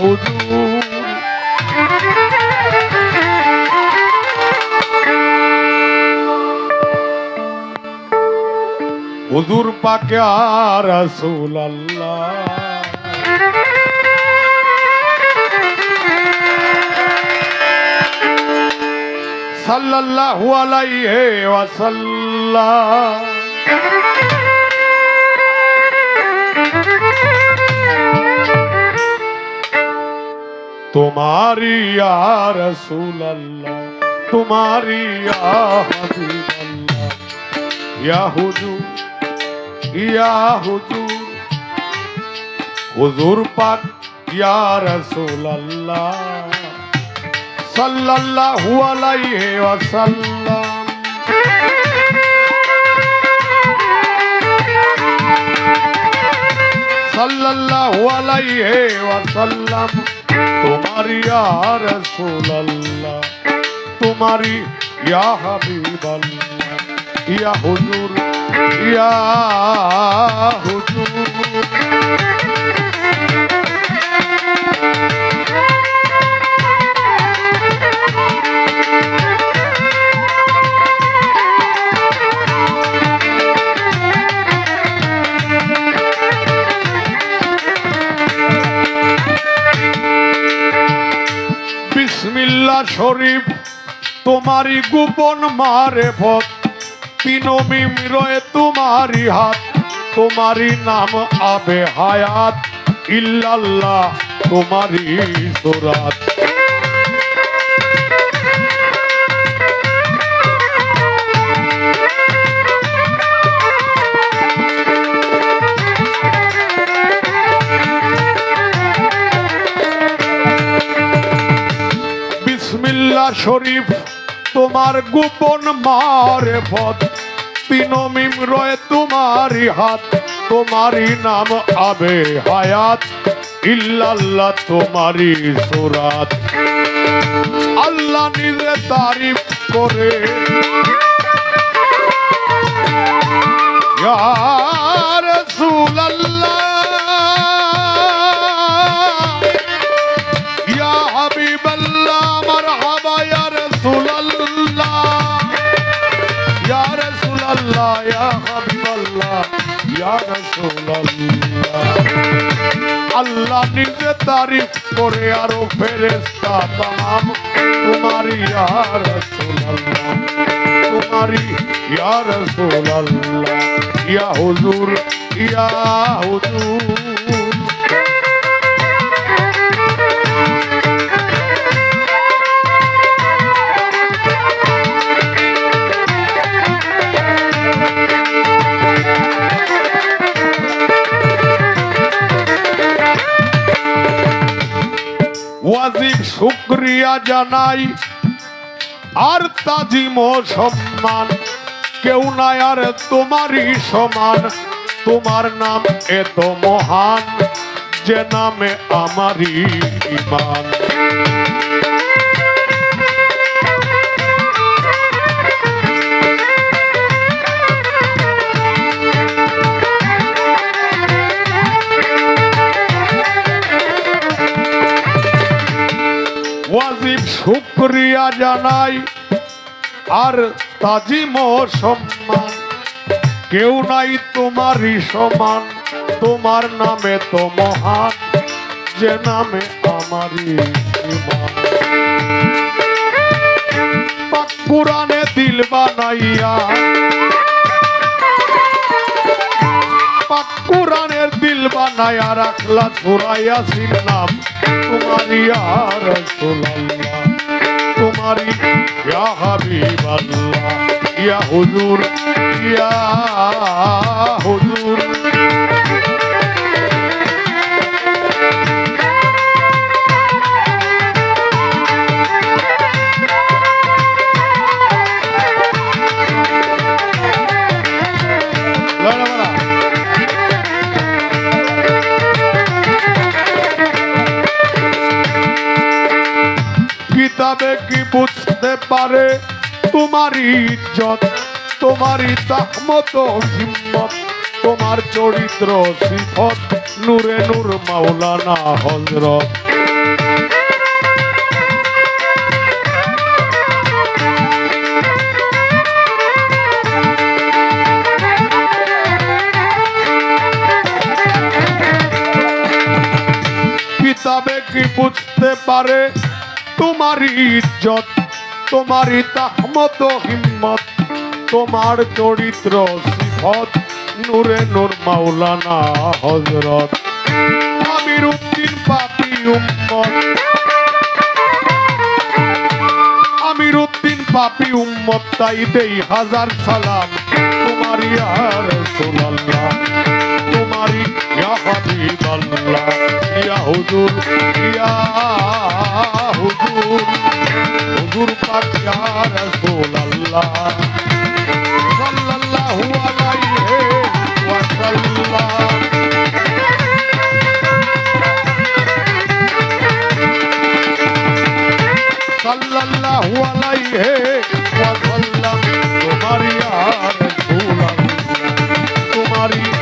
হুজুর হুজুর পাকে রাসূল আল্লাহ সাল্লাল্লাহু আলাইহি ওয়াসাল্লাম তোমারি রাসূলুল্লাহ, তোমারি হাবিবাল্লাহ। ইয়া হুজুর ইয়া হুজুর হুজুর পাক, ইয়া সাল্লাল্লাহু আলাইহি ওয়াসাল্লাম। সাল্লাল্লাহু তোমারি আর রাসূলুল্লাহ তোমারি ইয়া হাবিবাল ইয়া হুজুর ইয়া হুজুর। বিসমিল্লা শরীফ তোমারি গোপন মারে ভক্ত। তিনমিম রয়ে তোমারি হাত তোমারি নাম আবে হায়াত। ইল্লাল্লাহ, তোমারই সুরাত। শরীফ, তোমার গোপন মারে পথ। পিনমিম রয়ে তোমারি হাত তোমারি নাম আবে হায়াত। ইল্লাল্লাহ তোমারি সুরাত। আল্লাহ নিজে তারিফ করে রাসূলুল্লাহ ইয়া হাবিবাল্লাহ, ইয়া الله আল্লাহ নিজে তারিফ করে আরও ফেরেশতা তাম। তোমারি ইয়া রাসূলুল্লাহ তোমারি ইয়া রাসূলুল্লাহ। ইয়া হুজুর ইয়া হুজুর। শুক্রিয়া জানাই। আর তাজিম সম্মান, কেউ নাই আর তোমারই সমান। তোমার নাম এত মহান, যে নামে আমারই ইমান। শুক্রিয়া জানাই, আর তাজিম সম্মান। কেউ নাই তোমারই সমান, তোমার নামে তো মহান, যে নামে আমারই কুরআনে দিল বানাইয়া কুরআনের দিল বানায়া রাখলা সুরাইয়া নাম তোমারি আর রাসূলুল্লাহ তোমারি ইয়া হাবিবাল্লাহ ইয়া হুজুর ইয়া বুঝতে পারে। তোমারই ইজ্জত তোমারই তাহমত হিম্মত, তোমার চরিত্র সিফত, নূরে নূর মাওলানা হজরত কি বুঝতে পারে? তোমারই ইজ্জত তোমারই তাহমত হিম্মত, তোমার চরিত্র সিফত, নূরে নূর মাওলানা হজরত আমির উদ্দিন পাপি উম্মত। আমির উদ্দিন পাপি উম্মত, তাই দেই হাজার সালাম। তোমার ইয়ার রাসূলুল্লাহ তোমারি ইয়া হাবিবাল্লাহ। ইয়া হুজুর, ইয়া সাল্লাল্লাহু আলাইহি ওয়াসাল্লাম তোমারি আর রাসূল তোমারি